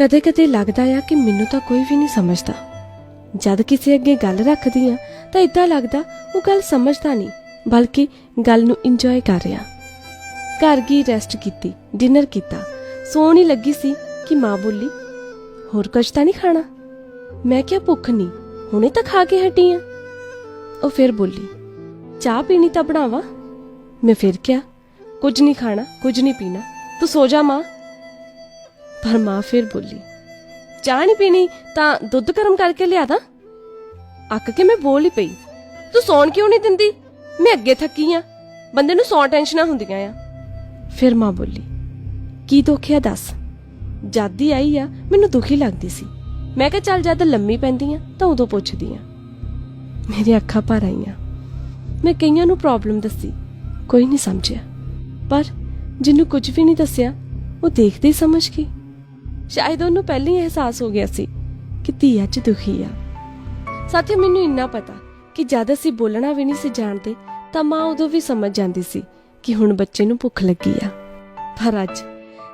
ਕਦੇ-ਕਦੇ ਲੱਗਦਾ ਆ ਕਿ ਮੈਨੂੰ ਤਾਂ ਕੋਈ ਵੀ ਨਹੀਂ ਸਮਝਦਾ। ਜਦ ਕਿਸੇ ਅੱਗੇ ਗੱਲ ਰੱਖਦੀ ਆ, ਤਾਂ ਇਦਾਂ ਲੱਗਦਾ ਉਹ ਗੱਲ ਸਮਝਦਾ ਨਹੀਂ, ਬਲਕਿ ਗੱਲ ਨੂੰ ਇੰਜੋਏ ਕਰ ਰਿਹਾ। ਘਰ ਗਈ ਰੈਸਟ ਕੀਤੀ ਡਿਨਰ ਕੀਤਾ। ਸੋਹਣੀ ਲੱਗੀ ਸੀ ਕਿ ਮਾਂ ਬੋਲੀ, ਹੋਰ ਕੁਝ ਤਾਂ ਨਹੀਂ ਖਾਣਾ? ਮੈਂ ਕਿਹਾ, ਭੁੱਖ ਨਹੀਂ, ਹੁਣੇ ਤਾਂ ਖਾ ਕੇ ਹਟੀ ਆ। ਉਹ ਫਿਰ ਬੋਲੀ, ਚਾਹ ਪੀਣੀ ਤਾਂ ਬਣਾਵਾ? ਮੈਂ ਫਿਰ ਕਿਹਾ, ਕੁਝ ਨਹੀਂ ਖਾਣਾ, ਕੁਝ ਨਹੀਂ ਪੀਣਾ, ਤੂੰ ਸੋ ਜਾ ਮਾਂ। ਪਰ ਮਾਂ ਫਿਰ ਬੋਲੀ, ਚਾਹ ਨਹੀਂ ਪੀਣੀ ਤਾਂ ਦੁੱਧ ਗਰਮ ਕਰਕੇ ਲਿਆ ਦਾਂ? ਅੱਕ ਕੇ ਮੈਂ ਬੋਲ ਹੀ ਪਈ, ਤੂੰ ਸੌਣ ਕਿਉਂ ਨਹੀਂ ਦਿੰਦੀ? ਮੈਂ ਅੱਗੇ ਥੱਕੀ ਆ। ਬੰਦੇ ਨੂੰ ਸੌ ਟੈਨਸ਼ਨਾਂ ਹੁੰਦੀਆਂ ਆ। ਫਿਰ ਮਾਂ ਬੋਲੀ, ਕੀ ਦੁੱਖ ਆ ਦੱਸ? ਜਾਦੀ ਆਈ ਆ, ਮੈਨੂੰ ਦੁਖੀ ਲੱਗਦੀ ਸੀ। ਮੈਂ ਕਿਹਾ ਚੱਲ ਜਦ ਲੰਮੀ ਪੈਂਦੀ ਆ ਤਾਂ ਉਦੋਂ ਪੁੱਛਦੀ ਆ। ਮੇਰੀ ਅੱਖਾਂ ਭਰ ਆਈਆਂ। ਮੈਂ ਕਈਆਂ ਨੂੰ ਪ੍ਰੋਬਲਮ ਦੱਸੀ, ਕੋਈ ਨਹੀਂ ਸਮਝਿਆ। ਪਰ ਜਿਹਨੂੰ ਕੁਝ ਵੀ ਨਹੀਂ ਦੱਸਿਆ, ਉਹ ਦੇਖਦੇ ਹੀ ਸਮਝ ਗਈ। ਸ਼ਾਇਦ ਉਹਨੂੰ ਪਹਿਲਾਂ ਹੀ ਅਹਿਸਾਸ ਹੋ ਗਿਆ ਸੀ ਕਿ ਧੀ ਅੱਜ ਦੁਖੀ ਆ। ਸਾਥੀ ਮੈਨੂੰ ਇੰਨਾ ਪਤਾ ਕਿ ਜਦ ਅਸੀਂ ਬੋਲਣਾ ਵੀ ਨਹੀਂ ਸੀ ਜਾਣਦੇ, ਤਾਂ ਮਾਂ ਉਦੋਂ ਵੀ ਸਮਝ ਜਾਂਦੀ ਸੀ ਕਿ ਹੁਣ ਬੱਚੇ ਨੂੰ ਭੁੱਖ ਲੱਗੀ ਆ। ਪਰ ਅੱਜ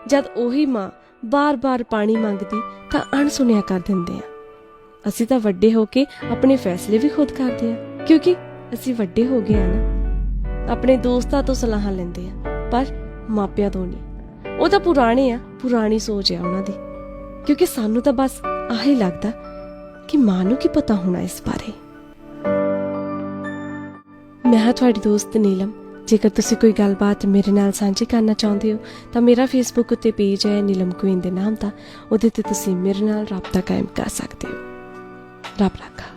ਜਦ ਉਹੀ ਮਾਂ ਬਾਰ-ਬਾਰ ਪਾਣੀ ਮੰਗਦੀ, ਤਾਂ ਅਣਸੁਣਿਆ ਕਰ ਦਿੰਦੇ ਆ। ਅਸੀਂ ਤਾਂ ਵੱਡੇ ਹੋ ਕੇ ਆਪਣੇ ਫੈਸਲੇ ਵੀ ਖੁਦ ਕਰਦੇ ਆ, ਕਿਉਂਕਿ ਅਸੀਂ ਵੱਡੇ ਹੋ ਗਏ ਆ ਨਾ। ਆਪਣੇ ਦੋਸਤਾਂ ਤੋਂ ਸਲਾਹਾਂ ਲੈਂਦੇ ਆ, ਪਰ ਮਾਪਿਆਂ ਤੋਂ ਨਹੀਂ। ਉਹ ਤਾਂ ਪੁਰਾਣੇ ਆ, ਪੁਰਾਣੀ ਸੋਚ ਆ ਉਹਨਾਂ ਦੀ। ਕਿਉਂਕਿ ਸਾਨੂੰ ਤਾਂ ਬਸ ਆਹੀ ਲੱਗਦਾ ਕਿ ਮਾਂ ਨੂੰ ਕੀ ਪਤਾ ਹੋਣਾ ਇਸ ਬਾਰੇ। ਮੈਂ ਹਾਂ ਤੁਹਾਡੀ ਦੋਸਤ ਨੀਲਮ। ਜੇਕਰ ਤੁਸੀਂ ਕੋਈ ਗੱਲਬਾਤ ਮੇਰੇ ਨਾਲ ਸਾਂਝੀ ਕਰਨਾ ਚਾਹੁੰਦੇ ਹੋ, ਤਾਂ ਮੇਰਾ ਫੇਸਬੁੱਕ ਉੱਤੇ ਪੇਜ ਹੈ ਨੀਲਮ ਕੁਈਨ ਦੇ ਨਾਮ ਦਾ। ਉਹਦੇ ਤੇ ਤੁਸੀਂ ਮੇਰੇ ਨਾਲ ਰਾਬਤਾ ਕਾਇਮ ਕਰ ਸਕਦੇ ਹੋ। ਰੱਬ ਰਾਖਾ